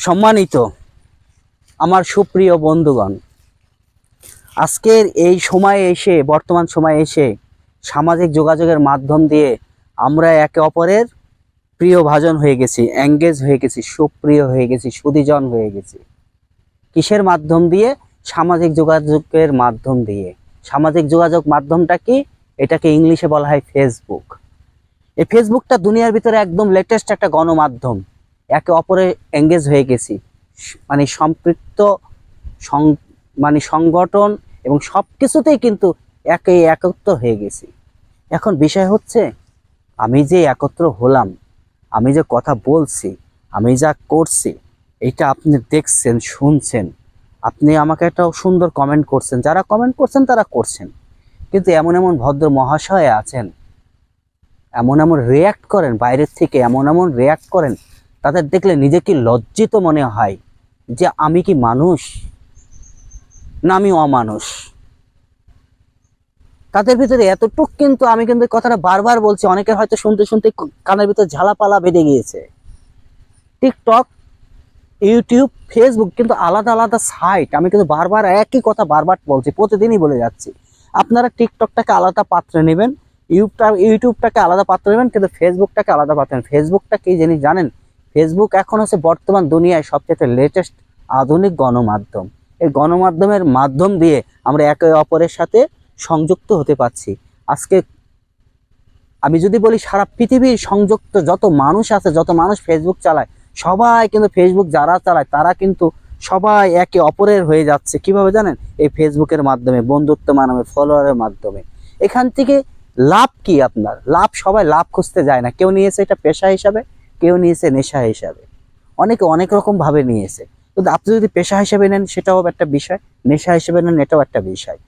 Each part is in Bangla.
সম্মানিত আমার সুপ্রিয় বন্ধুগণ, আজকের এই সময়ে এসে, বর্তমান সময়ে এসে সামাজিক যোগাযোগের মাধ্যম দিয়ে আমরা একে অপরের প্রিয় ভাজন হয়ে গেছি এঙ্গেজ হয়ে গেছি, সুপ্রিয় হয়ে গেছি, সুদীজন হয়ে গেছি। কিসের মাধ্যম দিয়ে? সামাজিক যোগাযোগের মাধ্যম দিয়ে। সামাজিক যোগাযোগ মাধ্যমটা কি? এটাকে ইংলিশে বলা হয় ফেসবুক এই ফেসবুকটা দুনিয়ার ভিতরে একদম লেটেস্ট একটা গণমাধ্যম। একে অপরে এঙ্গেজ হয়ে গেছি। মানে সম্পৃক্ত মানে সংগঠন এবং সব কিছুতেই কিন্তু একে একত্র হয়ে গেছি। এখন বিষয় হচ্ছে, আমি যে একত্র হলাম, আমি যে কথা বলছি, আমি যা করছি, এটা আপনি দেখছেন, শুনছেন। আপনি আমাকে একটা সুন্দর কমেন্ট করছেন। যারা কমেন্ট করছেন, তারা করছেন। কিন্তু এমন এমন ভদ্র মহাশয় আছেন, এমন এমন রিয়াক্ট করেন, বাইরের থেকে এমন এমন রিয়াক্ট করেন তাদের দেখলে নিজেকে লজ্জিত মনে হয় যে আমি কি মানুষ না আমি অমানুষ? তাদের ভিতরে এতটুক কিন্তু আমি কিন্তু কথাটা বারবার বলছি, অনেকের হয়তো শুনতে শুনতে কানের ভিতরে ঝালাপালা বেঁধে গিয়েছে। টিকটক, ইউটিউব, ফেসবুক কিন্তু আলাদা আলাদা সাইট। আমি কিন্তু বারবার একই কথা বারবার বলছি, প্রতিদিনই বলে যাচ্ছি। আপনারা টিকটকটাকে আলাদা পাত্রে নেবেন ইউটিউবটা ইউটিউবটাকে আলাদা পাত্র নেবেন, কিন্তু ফেসবুকটাকে আলাদা পাত্র নেবেন। ফেসবুকটা কি জিনিস জানেন? ফেসবুক এখন হচ্ছে বর্তমান দুনিয়ায় সবচেয়ে লেটেস্ট আধুনিক গণমাধ্যম। এই গণমাধ্যমের মাধ্যম দিয়ে আমরা একে অপরের সাথে সংযুক্ত হতে পারছি। আজকে আমি যদি বলি সারা পৃথিবীর সংযুক্ত যত মানুষ আছে, যত মানুষ ফেসবুক চালায়, সবাই কিন্তু ফেসবুক যারা চালায়, তারা কিন্তু সবাই একে অপরের হয়ে যাচ্ছে। কীভাবে জানেন? এই ফেসবুকের মাধ্যমে বন্ধুত্ব মানবে ফলোয়ারের মাধ্যমে। এখান থেকে লাভ কি আপনার? লাভ সবাই লাভ খুঁজতে যায় না। কেউ নিয়েছে এটা পেশা হিসাবে? কেউ নিয়েছে নেশা হিসাবে। অনেকে অনেক রকম ভাবে নিয়েছে। কিন্তু আপনি যদি পেশা হিসেবে নেন, সেটাও একটা বিষয়। নেশা হিসেবে নেন, এটাও একটা বিষয়।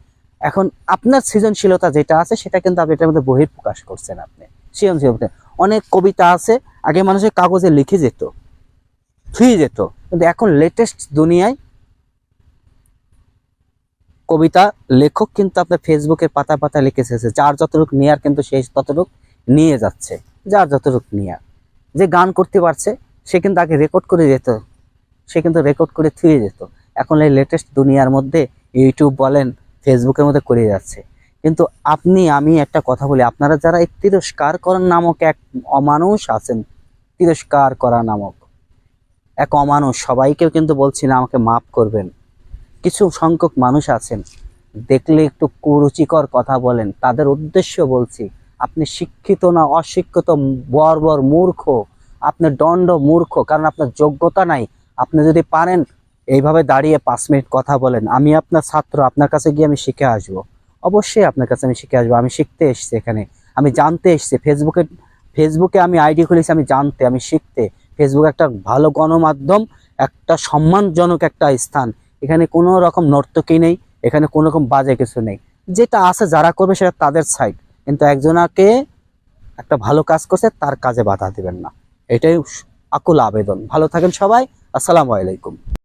এখন আপনার সৃজনশীলতা যেটা আছে, সেটা কিন্তু আপনি এটার মধ্যে বহির প্রকাশ করছেন আপনি। সৃজনশীলতা অনেক কবিতা আছে, আগে মানুষের কাগজে লিখে যেত। ছুঁয়ে যেত। কিন্তু এখন লেটেস্ট দুনিয়ায় কবিতা, লেখক কিন্তু আপনার ফেসবুকের পাতা পাতা লিখে এসেছে যার যতটুকু নেয়ার কিন্তু সেই ততটুক নিয়ে যাচ্ছে। যার যতটুকু নেয়ার। যে গান করতে পারছে, সে কিন্তু আগে রেকর্ড করে যেত সে কিন্তু রেকর্ড করে থুয়ে যেত এখন এই লেটেস্ট দুনিয়ার মধ্যে ইউটিউব বলেন ফেসবুকের মধ্যে করে যাচ্ছে। কিন্তু আপনি, আমি একটা কথা বলি, আপনারা যারা এই তিরস্কার করার নামক এক অমানুষ আছেন, তিরস্কার করা নামক, এক অমানুষ, সবাইকেও কিন্তু বলছি না, আমাকে মাফ করবেন। কিছু সংখ্যক মানুষ আছেন, দেখলে একটু কুরুচিকর কথা বলেন, তাদের উদ্দেশ্য বলছি আপনি শিক্ষিত না অশিক্ষিত বর্বর মূর্খ, আপনি দণ্ড মূর্খ, কারণ আপনার যোগ্যতা নাই। আপনি যদি পারেন, এইভাবে দাঁড়িয়ে পাঁচ মিনিট কথা বলেন। আমি আপনার ছাত্র, আপনার কাছে গিয়ে আমি শিখে আসব। অবশ্যই আপনার কাছে আমি শিখে আসব। আমি শিখতে এসেছি এখানে। আমি জানতে এসেছি। ফেসবুকে ফেসবুকে আমি আইডি খুলেছি, আমি জানতে, আমি শিখতে। ফেসবুক একটা ভালো গণমাধ্যম, একটা সম্মানজনক একটা স্থান। এখানে কোনো রকম নর্তকী নেই, এখানে কোনো রকম বাজে কিছু নেই। যেটা আছে, যারা করবে, সেটা তাদের সাইড কিন্তু একজনাকে একটা ভালো কাজ করছে, তার কাজে বাধা দিবেন না। এটাই আকুল আবেদন। ভালো থাকেন সবাই। আসসালামু আলাইকুম।